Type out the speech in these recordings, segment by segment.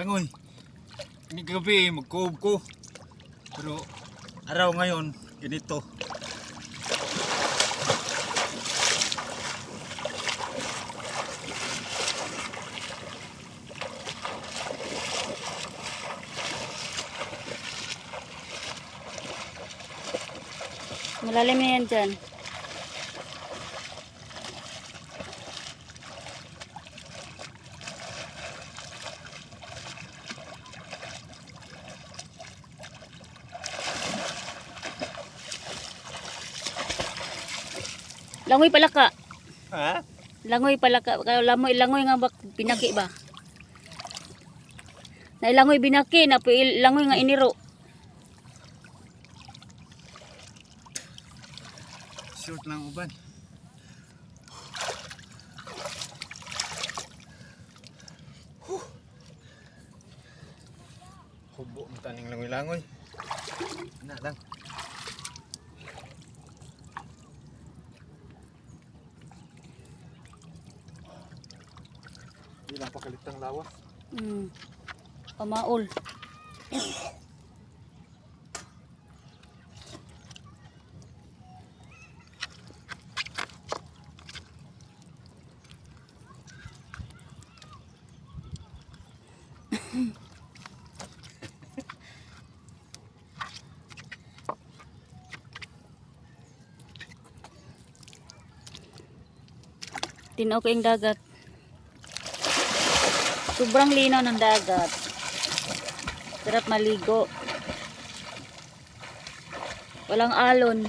Langoy. Ini gabi magkuob ko. Pero araw ngayon ganito. Malalim na yan dyan. Langoy pala ka. Ha? Langoy pala ka. Langoy, langoy nga bak pinaki ba? Na langoy binaki na langoy nga iniro. Short lang uban. Hubo ang taning langoy-langoy. Na lang. Hindi lang pakalitang lawas. Hmm. Pamaol. Tinaw ko yung dagat. Sobrang linaw ng dagat. Sarap maligo. Walang alon.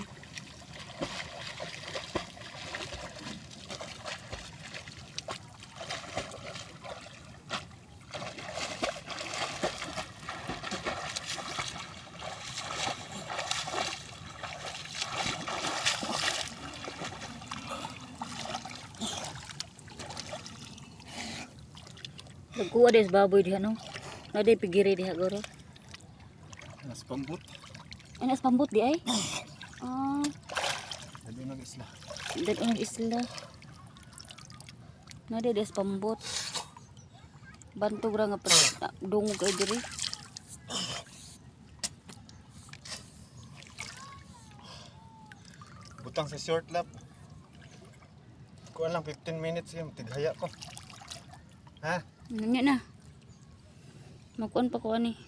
Nagkuha des baboy diha no. Nade pigiri diha goro. Nas pambut. Anas pambut di ay. Ah, Dali nag isla. dad unang isla. Nade des pambut. Bantog ra nga pa dungog kay diri. Butang sa short lap. Kuha lang 15 minutes yung tighaya ko. Ha? Nanya na. Magkuan pa ko ani.